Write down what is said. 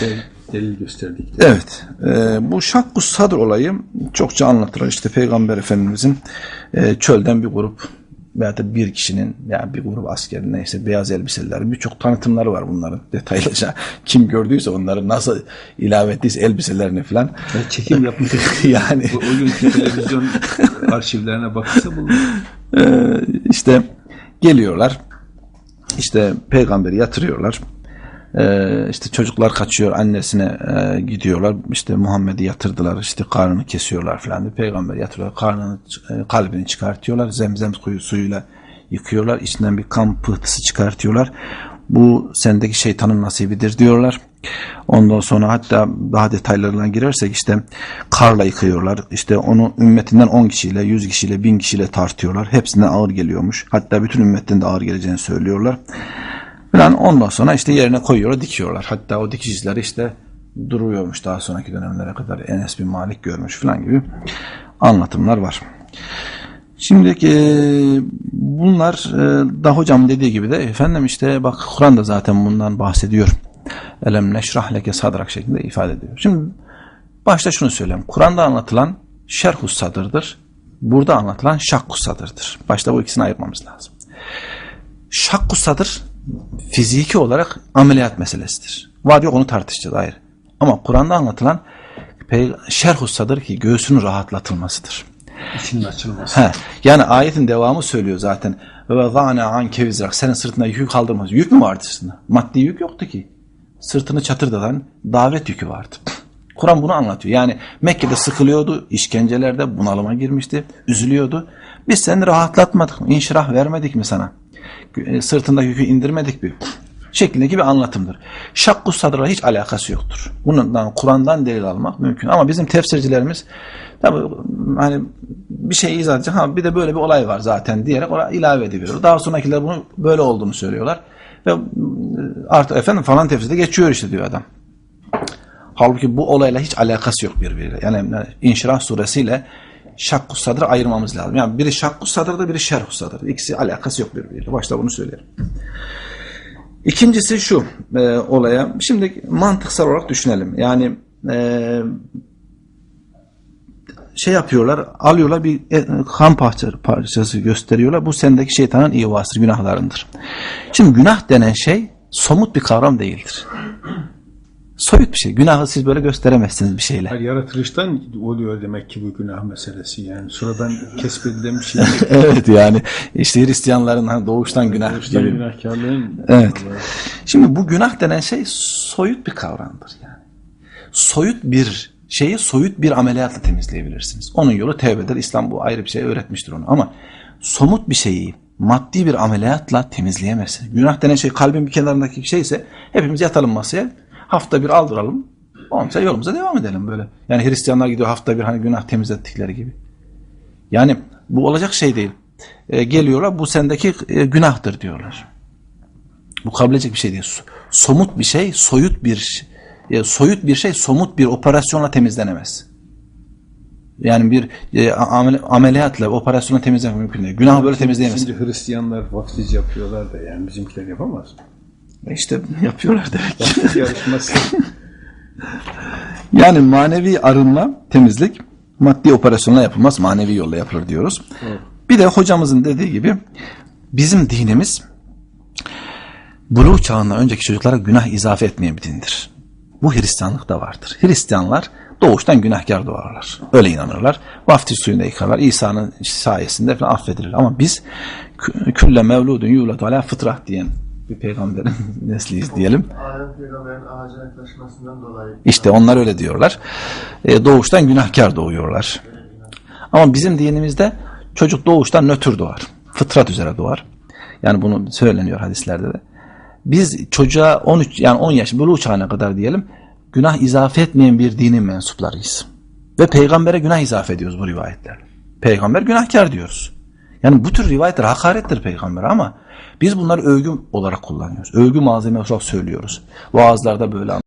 Del, delil gösterdik. Evet, e, bu şakku sadır olayı çokça anlatılır. İşte Peygamber Efendimizin e, çölden bir grup veya da bir kişinin yani bir grup askerin neyse beyaz elbiseler birçok tanıtımları var bunların detaylıca. Kim gördüyse onları nasıl ilave ettiyse elbiselerini falan. Ben çekim yapmışım. yani Bu o günkü televizyon arşivlerine bakırsa bulunur. e, işte geliyorlar işte peygamberi yatırıyorlar. Ee, işte çocuklar kaçıyor annesine e, gidiyorlar. İşte Muhammed'i yatırdılar işte karnını kesiyorlar falan peygamber yatırıyorlar karnını e, kalbini çıkartıyorlar. Zemzem suyu suyuyla yıkıyorlar. İçinden bir kan pıhtısı çıkartıyorlar. Bu sendeki şeytanın nasibidir diyorlar. Ondan sonra hatta daha detaylarına girersek işte karla yıkıyorlar. İşte onu ümmetinden 10 kişiyle 100 kişiyle 1000 kişiyle tartıyorlar. Hepsinden ağır geliyormuş. Hatta bütün ümmetten de ağır geleceğini söylüyorlar falan ondan sonra işte yerine koyuyorlar dikiyorlar. Hatta o dikiş izleri işte duruyormuş daha sonraki dönemlere kadar Enes bin Malik görmüş falan gibi anlatımlar var. Şimdi e, bunlar e, da hocam dediği gibi de efendim işte bak Kur'an da zaten bundan bahsediyor. Elem neşrah leke sadrak şeklinde ifade ediyor. Şimdi başta şunu söyleyeyim. Kur'an'da anlatılan şerhus sadırdır. Burada anlatılan şakkus sadırdır. Başta bu ikisini ayırmamız lazım. Şakkus sadır fiziki olarak ameliyat meselesidir. Var yok onu tartışacağız ayrı. Ama Kur'an'da anlatılan şerhus sadır ki göğsünün rahatlatılmasıdır. İçinin açılması. He, yani ayetin devamı söylüyor zaten. Ve zâne an kevizrak. Senin sırtına yük kaldırmaz. Yük mü vardı sırtında? Maddi yük yoktu ki. Sırtını çatırdadan davet yükü vardı. Kur'an bunu anlatıyor. Yani Mekke'de sıkılıyordu, işkencelerde bunalıma girmişti, üzülüyordu. Biz seni rahatlatmadık mı? İnşirah vermedik mi sana? E, Sırtında yükü indirmedik mi? şeklindeki bir anlatımdır. Şakku sadra hiç alakası yoktur. Bundan Kur'an'dan delil almak mümkün. Ama bizim tefsircilerimiz tabi hani bir şey izah edecek ha bir de böyle bir olay var zaten diyerek ona ilave ediyor. Daha sonrakiler bunu böyle olduğunu söylüyorlar. Ve e, artık efendim falan tefsirde geçiyor işte diyor adam. Halbuki bu olayla hiç alakası yok birbiriyle. Yani İnşirah suresiyle şakku sadrı ayırmamız lazım. Yani biri şakku sadrda biri şerhu sadrda. İkisi alakası yok birbiriyle. Başta bunu söylerim. İkincisi şu e, olaya. Şimdi mantıksal olarak düşünelim. Yani e, şey yapıyorlar, alıyorlar bir e, kan parçası, gösteriyorlar. Bu sendeki şeytanın ivasıdır, günahlarındır. Şimdi günah denen şey somut bir kavram değildir. Soyut bir şey. Günahı siz böyle gösteremezsiniz bir şeyle. Her yaratılıştan oluyor demek ki bu günah meselesi yani. Sonradan kesbedilen bir şey. evet yani işte Hristiyanların hani doğuştan günah Doğuştan gibi. günahkarlığın Evet. Şimdi bu günah denen şey soyut bir kavramdır yani. Soyut bir şeyi soyut bir ameliyatla temizleyebilirsiniz. Onun yolu tevbedir. İslam bu ayrı bir şey öğretmiştir onu. Ama somut bir şeyi maddi bir ameliyatla temizleyemezsiniz. Günah denen şey kalbin bir kenarındaki bir şeyse hepimiz yatalım masaya. Hafta bir aldıralım. Sonra yolumuza devam edelim böyle. Yani Hristiyanlar gidiyor hafta bir hani günah temizlettikleri gibi. Yani bu olacak şey değil. E, geliyorlar bu sendeki e, günahtır diyorlar. Bu kabul edecek bir şey değil. So- Somut bir şey, soyut bir e, soyut bir şey somut bir operasyonla temizlenemez. Yani bir e, amel- ameliyatla operasyonla temizlemek mümkün değil. Günahı böyle temizleyemez. Şimdi Hristiyanlar vaftiz yapıyorlar da yani bizimkiler yapamaz mı? İşte yapıyorlar demek. Yarışması. Yani manevi arınma, temizlik maddi operasyonla yapılmaz, manevi yolla yapılır diyoruz. Bir de hocamızın dediği gibi bizim dinimiz buluğ çağından önceki çocuklara günah izafe etmeyen bir dindir. Bu Hristiyanlıkta vardır. Hristiyanlar doğuştan günahkar doğarlar. Öyle inanırlar. Vaftiz suyunda yıkarlar. İsa'nın sayesinde falan affedilir. Ama biz kü- külle mevludun yuladu ala fıtrah diyen bir peygamberin nesliyiz diyelim. Adem peygamberin ağaca yaklaşmasından dolayı İşte onlar öyle diyorlar. E, doğuştan günahkar doğuyorlar. Ama bizim dinimizde çocuk doğuştan nötr doğar. Fıtrat üzere doğar. Yani bunu söyleniyor hadislerde de. Biz çocuğa 13 yani 10 yaş buluğ çağına kadar diyelim günah izafe etmeyen bir dinin mensuplarıyız. Ve peygambere günah izafe ediyoruz bu rivayetlerle. Peygamber günahkar diyoruz. Yani bu tür rivayetler hakarettir peygambere ama biz bunları övgü olarak kullanıyoruz. Övgü malzemesi olarak söylüyoruz. Vaazlarda böyle